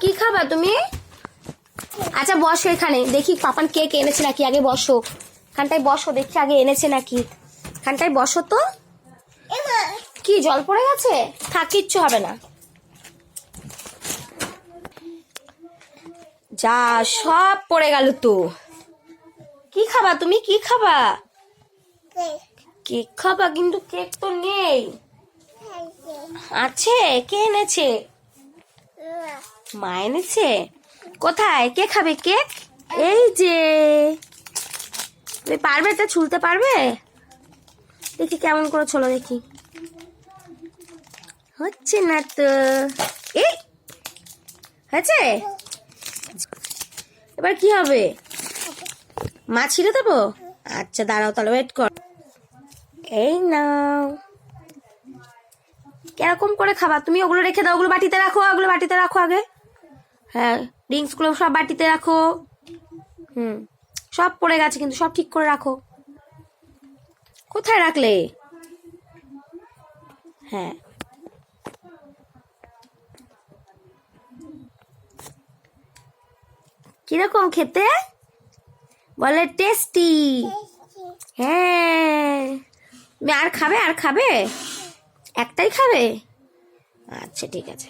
কি খাবা তুমি? আচ্ছা বসো এখানে। দেখি, পাপান কেক এনেছে নাকি? আগে বসো। এখানটায় বসো, দেখি আগে এনেছে নাকি। এখানটায় বসো তো। কি, জল পড়ে গেছে? থাক, কিচ্ছু হবে না। যা, সব পড়ে গেল তো। কি খাবা তুমি? কি খাবা? কেক খাবা, কিন্তু কেক তো নেই। আছে, কে এনেছে? মা এনেছে? কোথায়? কে খাবে কেক? এই যে। তুমি পারবে এটা ছুলতে, পারবে? দেখি কেমন করে ছোলো দেখি। হচ্ছে না তো। এই, হয়েছে? এবার কি হবে? মা ছিঁড়ে দেবো? আচ্ছা দাঁড়াও তাহলে ওয়েট কর। এই নাও। কীরকম করে খাবা? তুমি ওগুলো রেখে দাও, ওগুলো বাটিতে রাখো, ওগুলো বাটিতে রাখো আগে। হ্যাঁ ড্রিঙ্কসগুলো সব বাটিতে রাখো। হুম, সব পড়ে গেছে কিন্তু সব ঠিক করে রাখো। কোথায় রাখলে? হ্যাঁ। কীরকম খেতে? বলে টেস্টি। হ্যাঁ। আর খাবে আর খাবে? একটাই খাবে? আচ্ছা ঠিক আছে।